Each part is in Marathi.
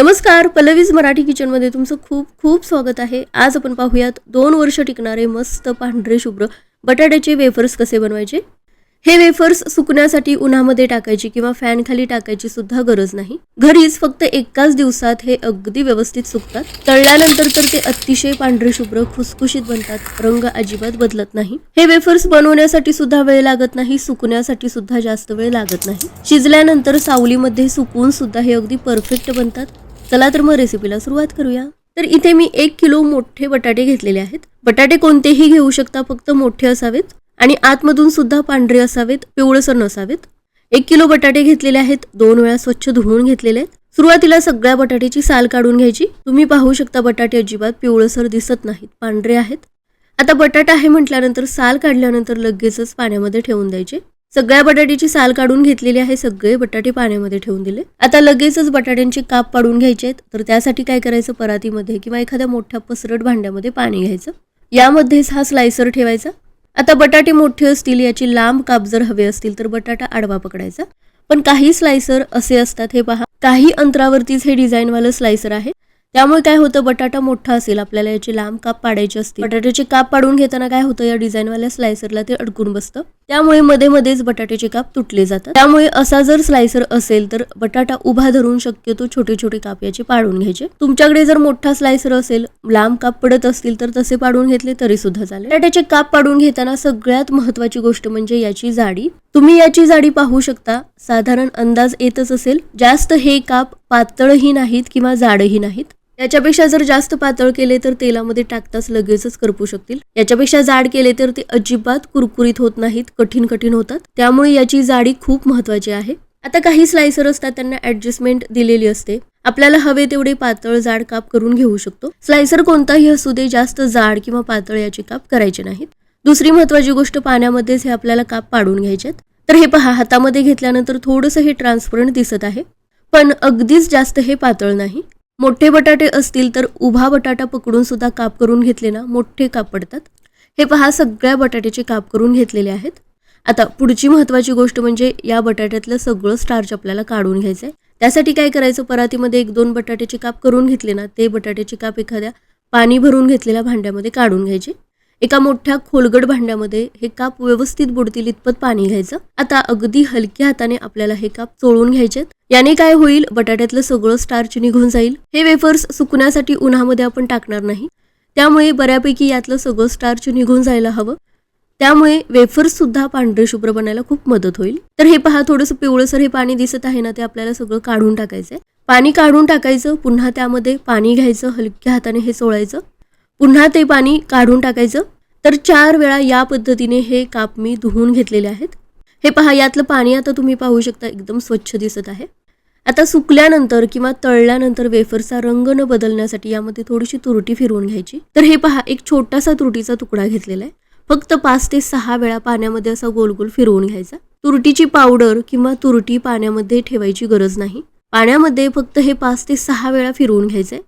नमस्कार पल्लवीज मराठी किचनमध्ये तुमचं खूप खूप स्वागत आहे. आज आपण पाहूयात दोन वर्ष टिकणारे मस्त पांढरे शुभ्र बटाट्याचे वेफर्स कसे बनवायचे? हे वेफर्स सुकण्यासाठी उन्हामध्ये टाकायची किंवा फॅन खाली टाकायची सुद्धा गरज नाही. घरीच फक्त एकाच दिवसात हे अगदी व्यवस्थित सुकतात. तळल्यानंतर तर ते अतिशय पांढरे शुभ्र खुसखुशीत बनतात. रंग अजिबात बदलत नाही. हे वेफर्स बनवण्यासाठी सुद्धा वेळ लागत नाही सुकण्यासाठी सुद्धा जास्त वेळ लागत नाही. शिजल्यानंतर सावलीमध्ये सुकून सुद्धा हे अगदी परफेक्ट बनतात. चला तर मग रेसिपीला सुरुवात करूया. तर इथे मी एक किलो मोठे बटाटे घेतलेले आहेत. बटाटे कोणतेही घेऊ शकता फक्त मोठे असावेत. आणि आतमधून सुद्धा पांढरे असावेत पिवळसर नसावेत. एक किलो बटाटे घेतलेले आहेत. दोन वेळा स्वच्छ धुवून घेतलेले आहेत. सुरुवातीला सगळ्या बटाट्याची साल काढून घ्यायची. तुम्ही पाहू शकता बटाटे अजिबात पिवळसर दिसत नाहीत पांढरे आहेत. आता बटाटा आहे म्हटल्यानंतर साल काढल्यानंतर लगेचच पाण्यामध्ये ठेवून द्यायचे. सगळ्या बटाट्याची साल काढून घेतलेली आहे सगळे बटाटे पाण्यामध्ये ठेवून दिले. आता लगेचच बटाट्यांचे काप पाडून घ्यायचे आहेत. तर त्यासाठी काय करायचं? परातीमध्ये किंवा एखाद्या मोठ्या पसरट भांड्यामध्ये पाणी घ्यायचं. यामध्येच हा स्लायसर ठेवायचा. आता बटाटे मोठे असतील याची लांब काप जर हवे असतील तर बटाटा आडवा पकडायचा. पण काही स्लायसर असे असतात हे पहा. काही अंतरावरतीच हे डिझाईनवालं स्लायसर आहे. त्यामुळे काय होतं? बटाटा मोठा असेल आपल्याला याची लांब काप पाडायची असते. बटाट्याचे काप पाडून घेताना काय होतं? या डिझाईनवाल्या स्लायसरला ते अडकून बसतं. त्यामुळे मध्ये मध्येच बटाट्याचे काप तुटले जातात. त्यामुळे असा जर स्लायसर असेल तर बटाटा उभा धरून शक्यतो छोटे छोटे काप याचे पाडून घ्यायचे. तुमच्याकडे जर मोठा स्लायसर असेल लांब काप पडत असतील तर तसे पाडून घेतले तरी सुद्धा चालेल. बटाट्याचे काप पाडून घेताना सगळ्यात महत्वाची गोष्ट म्हणजे याची जाडी. तुम्ही याची जाडी पाहू शकता. साधारण अंदाज येतच असेल. जास्त हे काप पातळही नाहीत किंवा जाडही नाहीत. याच्यापेक्षा जर जास्त पातळ केले तर तेलामध्ये टाकताच लगेचच करपू शकतील. याच्यापेक्षा जाड केले तर ते अजिबात कुरकुरीत होत नाहीत कठीण कठीण होतात. त्यामुळे याची जाडी खूप महत्वाची आहे. आता काही स्लायसर असतात त्यांना ऍडजस्टमेंट दिलेली असते. आपल्याला हवे तेवढे पातळ जाड काप करून घेऊ शकतो. स्लायसर कोणताही असू दे जास्त जाड किंवा पातळ याचे काप करायचे नाहीत. दुसरी महत्वाची गोष्ट पाण्यामध्येच हे आपल्याला काप पाडून घ्यायचे तर हे पहा हातामध्ये घेतल्यानंतर थोडंसं हे ट्रान्सपरंट दिसत आहे. पण अगदीच जास्त हे पातळ नाही. मोठे बटाटे असतील तर उभा बटाटा पकडून सुद्धा काप करून घेतले ना मोठे काप पडतात. हे पहा सगळ्या बटाट्याचे काप करून घेतलेले आहेत. आता पुढची महत्त्वाची गोष्ट म्हणजे या बटाट्यातलं सगळं स्टार्च आपल्याला काढून घ्यायचं आहे त्यासाठी काय करायचं? परातीमध्ये एक दोन बटाट्याचे काप करून घेतले ना ते बटाट्याचे काप एखाद्या पाणी भरून घेतलेल्या भांड्यामध्ये काढून घ्यायचे. एका मोठ्या खोलगड भांड्यामध्ये हे काप व्यवस्थित बुडतील इतपत पाणी घ्यायचं. आता अगदी हलक्या हाताने आपल्याला हे काप चोळून घ्यायचेत. याने काय होईल? बटाट्यातलं सगळं स्टार्च निघून जाईल. हे वेफर्स सुकण्यासाठी उन्हामध्ये आपण टाकणार नाही. त्यामुळे बऱ्यापैकी यातलं सगळं स्टार्च निघून जायला हवं. त्यामुळे वेफर्स सुद्धा पांढरे शुभ्र बनायला खूप मदत होईल. तर हे पहा थोडंसं पिवळसर हे पाणी दिसत आहे ना ते आपल्याला सगळं काढून टाकायचंय. पाणी काढून टाकायचं पुन्हा त्यामध्ये पाणी घ्यायचं हलक्या हाताने हे चोळायचं. पुन्हा ते पाणी काढून टाकायचं. तर चार वेळा या पद्धतीने हे काप मी धुवून घेतलेले आहेत. हे पहा यातलं पाणी आता तुम्ही पाहू शकता एकदम स्वच्छ दिसत आहे. आता सुकल्यानंतर किंवा तळल्यानंतर वेफरचा रंग न बदलण्यासाठी यामध्ये थोडीशी तुरटी फिरवून घ्यायची. तर हे पहा एक छोटासा तुरटीचा तुकडा घेतलेला आहे. फक्त पाच ते सहा वेळा पाण्यामध्ये असा गोल गोल फिरवून घ्यायचा. तुरटीची पावडर किंवा तुरटी पाण्यामध्ये ठेवायची गरज नाही. पाण्यामध्ये फक्त हे पाच ते सहा वेळा फिरवून घ्यायचंय.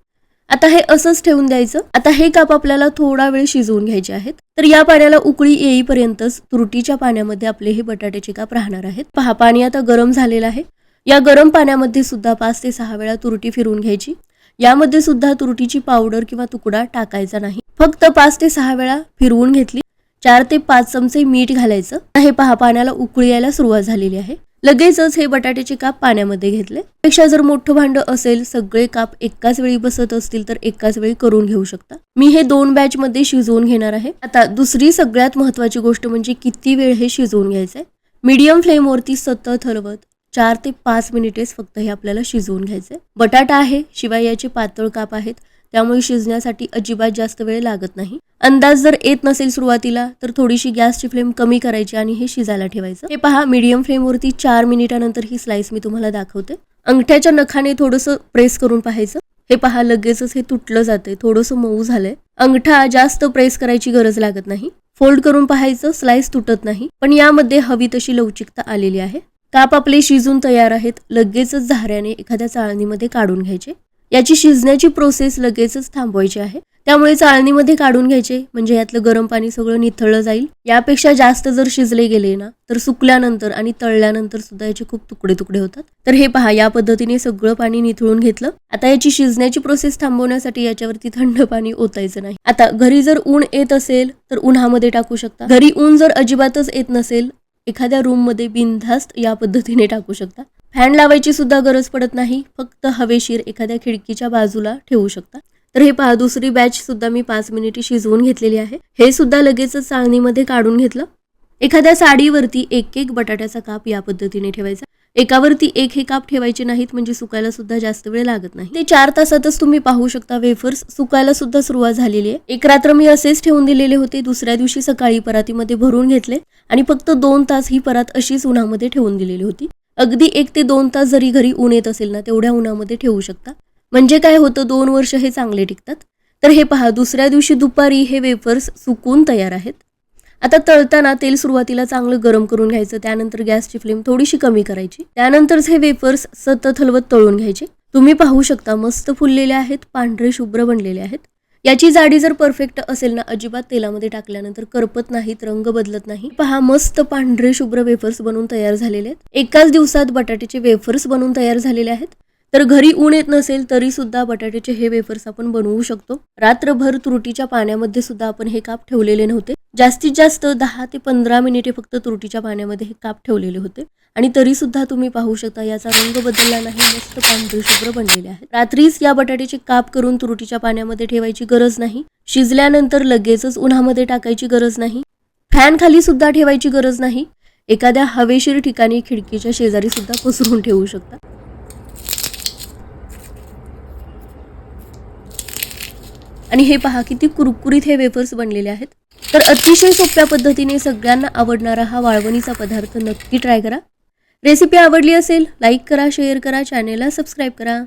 आता हे असंच ठेवून द्यायचं. आता हे काप आपल्याला थोडा वेळ शिजवून घ्यायचे आहेत. तर या पाण्याला उकळी येईपर्यंतच तुरटीच्या पाण्यामध्ये आपले हे बटाट्याचे काप राहणार आहेत. पहा पाणी आता गरम झालेलं आहे. या गरम पाण्यामध्ये सुद्धा पाच ते सहा वेळा तुरटी फिरवून घ्यायची. यामध्ये सुद्धा तुरटीची पावडर किंवा तुकडा टाकायचा नाही. फक्त पाच ते सहा वेळा फिरवून घेतली. चार ते पाच चमचे मीठ घालायचं. हे पहा पाण्याला उकळी यायला सुरुवात झालेली आहे. लगेचच हे बटाट्याचे काप पाण्यामध्ये घेतले. पेक्षा जर मोठं भांड असेल सगळे काप एकाच वेळी बसत असतील तर एकाच वेळी करून घेऊ शकता. मी हे दोन बॅच मध्ये शिजवून घेणार आहे. आता दुसरी सगळ्यात महत्वाची गोष्ट म्हणजे किती वेळ हे शिजवून घ्यायचंय? मीडियम फ्लेमवरती सतत हलवत चार ते पाच मिनिटेच फक्त हे आपल्याला शिजवून घ्यायचंय. बटाटा आहे शिवाय याचे पातळ काप आहेत. त्यामुळे शिजण्यासाठी अजिबात जास्त वेळ लागत नाही. अंदाज जर येत नसेल सुरुवातीला तर थोडीशी गॅसची फ्लेम कमी करायची आणि हे शिजायला ठेवायचं. हे पहा मीडियम फ्लेमवरती चार मिनिटानंतर ही स्लाइस मी तुम्हाला दाखवते. अंगठ्याच्या नखाने थोडंसं प्रेस करून पाहायचं. हे पहा लगेचच हे तुटलं जाते थोडंसं मऊ झालंय. अंगठा जास्त प्रेस करायची गरज लागत नाही. फोल्ड करून पाहायचं स्लाइस तुटत नाही. पण यामध्ये हवी तशी लवचिकता आलेली आहे. काप आपले शिजून तयार आहेत. लगेचच झाऱ्याने एखाद्या चाळणीमध्ये काढून घ्यायचे. याची शिजण्याची प्रोसेस लगेचच थांबवायची आहे. त्यामुळे चाळणीमध्ये काढून घ्यायचे म्हणजे यातलं गरम पाणी सगळं निथळलं जाईल. यापेक्षा जास्त जर शिजले गेले ना तर सुकल्यानंतर आणि तळल्यानंतर सुद्धा याचे खूप तुकडे तुकडे होतात. तर हे पहा या पद्धतीने सगळं पाणी निथळून घेतलं. आता याची शिजण्याची प्रोसेस थांबवण्यासाठी याच्यावरती थंड पाणी ओतायचं नाही. आता घरी जर ऊन येत असेल तर उन्हामध्ये टाकू शकता. घरी ऊन जर अजिबातच येत नसेल एखाद्या रूममध्ये बिनधास्त या पद्धतीने टाकू शकता. फॅन लावायची सुद्धा गरज पडत नाही. फक्त हवेशीर एखाद्या खिडकीच्या बाजूला ठेवू शकता. तर हे पहा दुसरी बॅच सुद्धा मी पाच मिनिटे शिजवून घेतलेली आहे. हे सुद्धा लगेचच चाळणीमध्ये काढून घेतलं. एखाद्या साडीवरती एक एक बटाट्याचा काप या पद्धतीने ठेवायचा. एकावरती एक हे काप ठेवायचे नाहीत म्हणजे सुकायला सुद्धा जास्त वेळ लागत नाही. ते चार तासातच तुम्ही पाहू शकता वेफर्स सुकायला सुद्धा सुरुवात झालेली आहे. एक रात्र मी असेच ठेवून दिलेले होते. दुसऱ्या दिवशी सकाळी परातीमध्ये भरून घेतले. आणि फक्त दोन तास ही परात अशीच उन्हामध्ये ठेवून दिलेली होती. अगदी एक ते दोन तास जरी घरी ऊन येत असेल ना तेवढ्या उन्हामध्ये ठेवू शकता. म्हणजे काय होतं दोन वर्ष हे चांगले टिकतात. तर हे पहा दुसऱ्या दिवशी दुपारी हे वेफर्स सुकून तयार आहेत. आता तळताना तेल सुरुवातीला चांगलं गरम करून घ्यायचं त्यानंतर गॅसची फ्लेम थोडीशी कमी करायची. त्यानंतरच हे वेफर्स सतत हलवत तळून घ्यायचे. तुम्ही पाहू शकता मस्त फुललेले आहेत पांढरे शुभ्र बनलेले आहेत. याची जाडी जर परफेक्ट असेल ना अजिबात तेलामध्ये टाकल्यानंतर करपत नाहीत रंग बदलत नाही. पहा मस्त पांढरे शुभ्र वेफर्स बनवून तयार झालेले आहेत. एकाच दिवसात बटाट्याचे वेफर्स बनवून तयार झालेले आहेत. तर घरी ऊन येत नसेल तरी सुद्धा बटाट्याचे हे वेफर्स आपण बनवू शकतो. रात्रभर तुरटीच्या पाण्यामध्ये सुद्धा आपण हे काप ठेवलेले नव्हते. जास्तीत जास्त दहा ते पंधरा मिनिटे फक्त तुरटीच्या पाण्यामध्ये हे काप ठेवलेले होते. आणि तरी सुद्धा तुम्ही पाहू शकता याचा रंग बदलला नाही मस्त पांढरे शुभ्र बनलेले आहेत रात्रीच या बटाट्याचे काप करून तुरटीच्या पाण्यामध्ये ठेवायची गरज नाही. शिजल्यानंतर लगेचच उन्हामध्ये टाकायची गरज नाही. फॅन खाली सुद्धा ठेवायची गरज नाही. एखाद्या हवेशीर ठिकाणी खिडकीच्या शेजारी सुद्धा पसरून ठेवू शकता. आणि हे पहा किती कुरकुरीत हे वेफर्स बनलेले आहेत. तर अतिशय सोप्या पद्धतीने सगळ्यांना आवडणारा हा वाळवणीचा पदार्थ नक्की ट्राय करा. रेसिपी आवडली असेल लाईक करा शेअर करा चॅनेलला सबस्क्राईब करा.